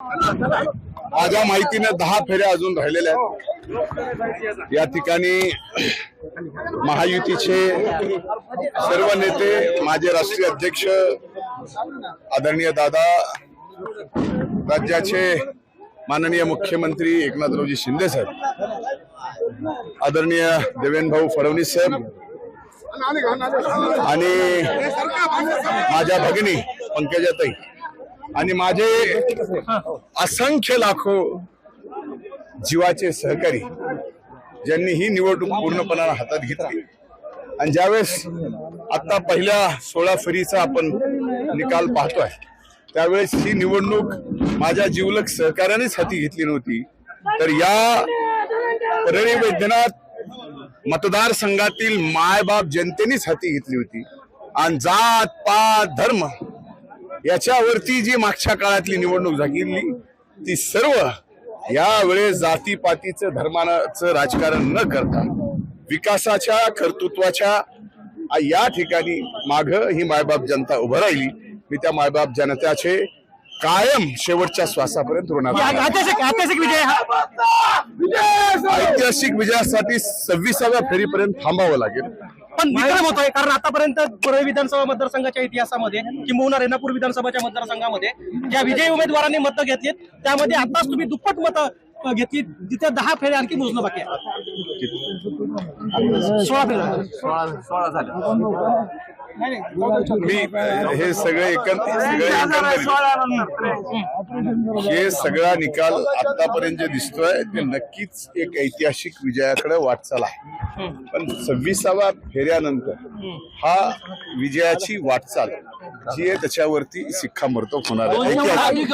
माझ्या माहितीने दहा फेऱ्या अजून राहिलेल्या आहेत. या ठिकाणी महायुतीचे सर्व नेते माझे राष्ट्रीय अध्यक्ष आदरणीय दादा राज्याचे माननीय मुख्यमंत्री एकनाथरावजी शिंदे साहेब आदरणीय देवेंद्र भाऊ फडणवीस साहेब आणि माझ्या भगिनी पंकजाताई. आणि माझे असंख्य लाखो जीवाचे सहकारी ज्यांनी ही निवडणूक पूर्णपणाने हातात घेतली. आणि ज्यावेळेस आता पहिल्या सोळा फेरीचा आपण निकाल पाहतोय त्यावेळेस ही निवडणूक माझ्या जीवलक सहकार्यानेच हाती घेतली नव्हती. तर या परळी वैद्यनाथ मतदारसंघातील मायबाप जनतेनेच हाती घेतली होती. आणि जात पात धर्म याच्यावरती जी मागच्या काळातली निवडणूक झाली ती सर्व यावेळेस जातीपातीचं धर्माचं राजकारण न करता विकासाच्या कर्तृत्वाच्या या ठिकाणी माग ही मायबाप जनता उभं राहिली. मी त्या मायबाप जनतेचे कायम शेवटच्या श्वासापर्यंत ऋणात ऐतिहासिक विजयासाठी सव्वीसाव्या फेरीपर्यंत थांबावं लागेल. पण विक्रम होतोय कारण आतापर्यंत परळी विधानसभा मतदारसंघाच्या इतिहासामध्ये किंबहुना रेणापूर विधानसभाच्या मतदारसंघामध्ये ज्या विजयी उमेदवारांनी मतं घेतलीत त्यामध्ये आताच तुम्ही दुप्पट मतं घेतली तिथे दहा फेरे आणखी मोजणं बाकी आहे. सोळा फेरे. नाही, नाही. मी हे सगळे एकंदरीत सगळे एकंदरीत. हे सगळा निकाल आतापर्यंत जे दिसतोय ते नक्कीच एक ऐतिहासिक विजयाकडे वाटचाल आहे. पण सव्वीसाव्या फेऱ्यानंतर हा विजयाची वाटचाल जी आहे त्याच्यावरती शिक्कामोर्तब होणार आहे. ऐतिहासिक.